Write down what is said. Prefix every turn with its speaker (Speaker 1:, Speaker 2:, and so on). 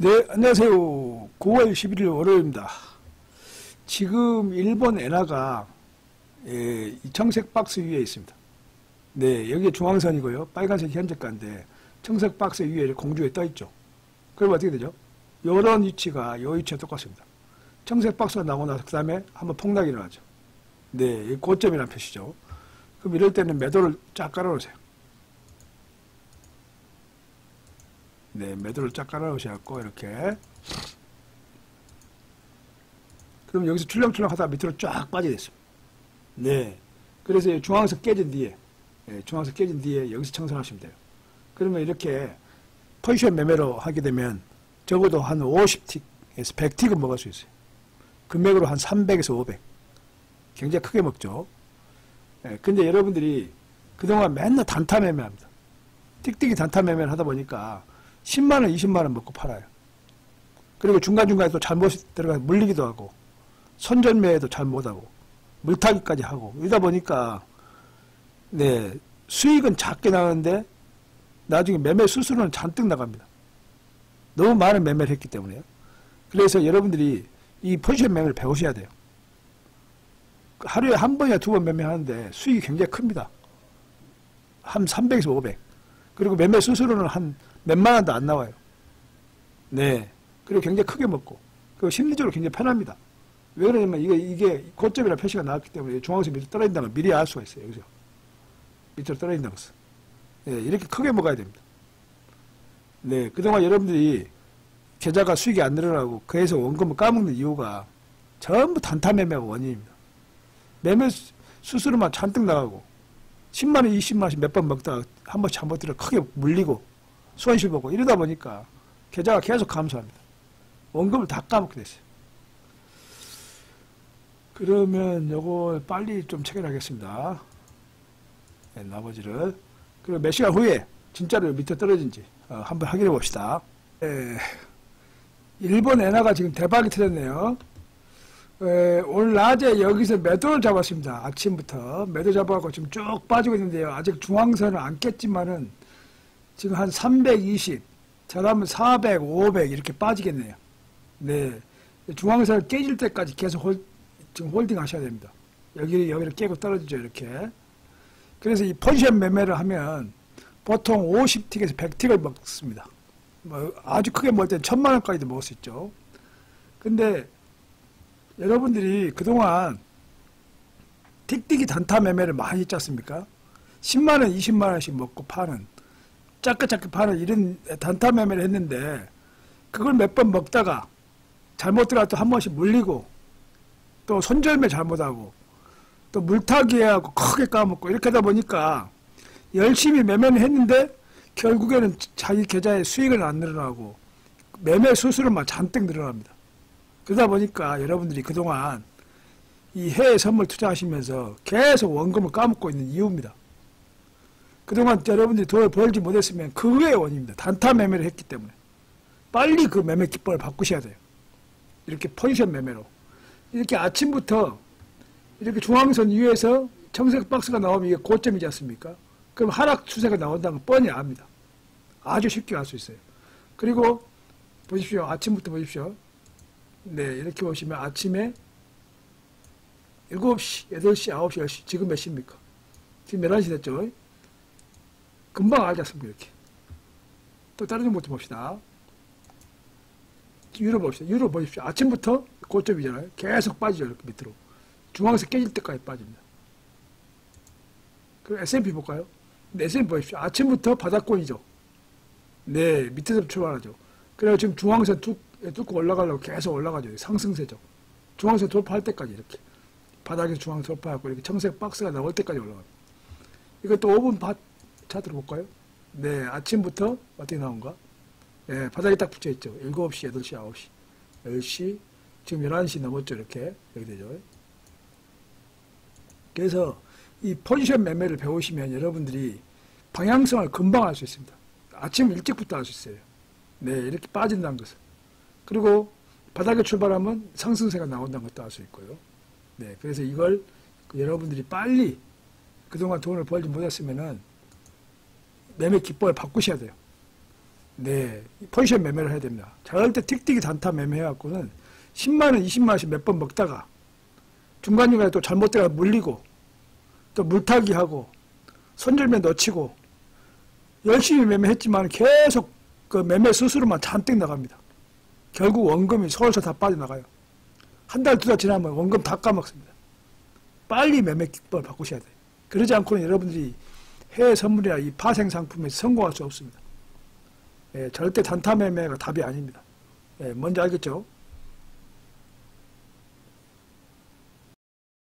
Speaker 1: 네, 안녕하세요. 9월 11일 월요일입니다. 지금 일본 엔화가 예, 이 청색 박스 위에 있습니다. 네, 여기 중앙선이고요. 빨간색 현재가인데 청색 박스 위에 공중에 떠 있죠. 그럼 어떻게 되죠? 이런 위치가 이 위치와 똑같습니다. 청색 박스가 나오고 나서 그 다음에 한번 폭락이 일어나죠. 네, 이 고점이라는 표시죠. 그럼 이럴 때는 매도를 쫙 깔아놓으세요. 네, 매도를 쫙 깔아놓으셔갖고 이렇게 그럼 여기서 출렁출렁 하다가 밑으로 쫙 빠지게 됐습니다. 네, 그래서 중앙에서 깨진 뒤에 네, 중앙에서 깨진 뒤에 여기서 청산하시면 돼요. 그러면 이렇게 포지션 매매로 하게 되면 적어도 한 50틱에서 100틱은 먹을 수 있어요. 금액으로 한 300에서 500. 굉장히 크게 먹죠. 예, 근데 여러분들이 그동안 맨날 단타 매매합니다. 틱틱이 단타 매매를 하다 보니까 10만 원, 20만 원 먹고 팔아요. 그리고 중간중간에 또 잘못 들어가서 물리기도 하고, 선전매도 잘 못하고, 물타기까지 하고, 이러다 보니까, 네, 수익은 작게 나는데, 나중에 매매 수수료는 잔뜩 나갑니다. 너무 많은 매매를 했기 때문에요. 그래서 여러분들이 이 포지션 매매를 배우셔야 돼요. 하루에 한 번이나 두 번 매매하는데 수익이 굉장히 큽니다. 한 300에서 500. 그리고 매매 수수료는 한 원도 안 나와요. 네. 그리고 굉장히 크게 먹고. 그리고 심리적으로 굉장히 편합니다. 왜 그러냐면 이게, 이게 고점이라 표시가 나왔기 때문에 중앙에서 밑으로 떨어진다는 걸 미리 알 수가 있어요. 여기서. 밑으로 떨어진다는 것은. 네. 이렇게 크게 먹어야 됩니다. 네. 그동안 여러분들이 계좌가 수익이 안 늘어나고 그래서 원금을 까먹는 이유가 전부 단타 매매가 원인입니다. 매매 수수료만 잔뜩 나가고 10만 원, 20만 원씩 몇 번 먹다가 한 번씩 한 번 들어 크게 물리고 손실 보고 이러다 보니까 계좌가 계속 감소합니다. 원금을 다 까먹게 됐어요. 그러면 요거 빨리 좀 체결하겠습니다. 네, 나머지를. 그리고 몇 시간 후에 진짜로 밑에 떨어진지 어, 한번 확인해 봅시다. 네. 일본 엔화가 지금 대박이 터졌네요. 에, 오늘 낮에 여기서 매도를 잡았습니다. 아침부터 매도 잡아갖고 지금 쭉 빠지고 있는데요. 아직 중앙선을 안 깼지만은 지금 한 320, 잘하면 400, 500 이렇게 빠지겠네요. 네, 중앙선을 깨질 때까지 계속 홀, 지금 홀딩 하셔야 됩니다. 여기 여기를 깨고 떨어지죠 이렇게. 그래서 이 포지션 매매를 하면 보통 50틱에서 100틱을 먹습니다. 뭐 아주 크게 먹을 땐 천만 원까지도 먹을 수 있죠. 근데 여러분들이 그동안 틱틱이 단타 매매를 많이 했지 않습니까? 10만 원, 20만 원씩 먹고 파는, 작게 파는 이런 단타 매매를 했는데, 그걸 몇 번 먹다가, 잘못 들어가 또 한 번씩 물리고, 또 손절매 잘못하고, 또 물타기하고 크게 까먹고, 이렇게 하다 보니까, 열심히 매매를 했는데, 결국에는 자기 계좌에 수익은 안 늘어나고, 매매 수수료만 잔뜩 늘어납니다. 그러다 보니까 여러분들이 그동안 이 해외 선물 투자하시면서 계속 원금을 까먹고 있는 이유입니다. 그동안 여러분들이 돈을 벌지 못했으면 그게 원인입니다. 단타 매매를 했기 때문에. 빨리 그 매매 기법을 바꾸셔야 돼요. 이렇게 포지션 매매로. 이렇게 아침부터 이렇게 중앙선 위에서 청색 박스가 나오면 이게 고점이지 않습니까? 그럼 하락 추세가 나온다는 걸 뻔히 압니다. 아주 쉽게 알 수 있어요. 그리고 보십시오. 아침부터 보십시오. 네, 이렇게 보시면 아침에 7시, 8시, 9시, 10시, 지금 몇 시입니까? 지금 11시 됐죠? 금방 알지 않습니까? 이렇게. 또 다른 정보도 봅시다. 유로 봅시다. 유로 보십시오. 아침부터 고점이잖아요. 계속 빠지죠. 이렇게 밑으로. 중앙에서 깨질 때까지 빠집니다. 그럼 S&P 볼까요? 네, S&P 보십시오. 아침부터 바닥권이죠. 네, 밑에서 출발하죠. 그래서 지금 중앙선 쭉 뚫고 올라가려고 계속 올라가죠. 상승세죠. 중앙선 돌파할 때까지 이렇게. 바닥에서 중앙 돌파하고 이렇게 청색 박스가 나올 때까지 올라갑니다. 이것도 5분 바, 차트로 볼까요? 네, 아침부터 어떻게 나온가? 네, 바닥에 딱 붙여 있죠. 7시, 8시, 9시, 10시, 지금 11시 넘었죠. 이렇게. 여기 되죠. 그래서 이 포지션 매매를 배우시면 여러분들이 방향성을 금방 알 수 있습니다. 아침 일찍부터 알 수 있어요. 네, 이렇게 빠진다는 것을. 그리고 바닥에 출발하면 상승세가 나온다는 것도 알 수 있고요. 네, 그래서 이걸 그 여러분들이 빨리 그동안 돈을 벌지 못했으면은 매매 기법을 바꾸셔야 돼요. 네, 포지션 매매를 해야 됩니다. 절대 틱틱이 단타 매매해갖고는 10만원, 20만원씩 몇 번 먹다가 중간중간에 또 잘못되가 물리고 또 물타기 하고 손절매 넣치고 열심히 매매했지만 계속 그 매매 수수료만 잔뜩 나갑니다. 결국 원금이 서울서 다 빠져나가요. 한 달, 두 달 지나면 원금 다 까먹습니다. 빨리 매매 기법을 바꾸셔야 돼요. 그러지 않고는 여러분들이 해외 선물이나 이 파생 상품에서 성공할 수 없습니다. 예, 절대 단타 매매가 답이 아닙니다. 예, 뭔지 알겠죠?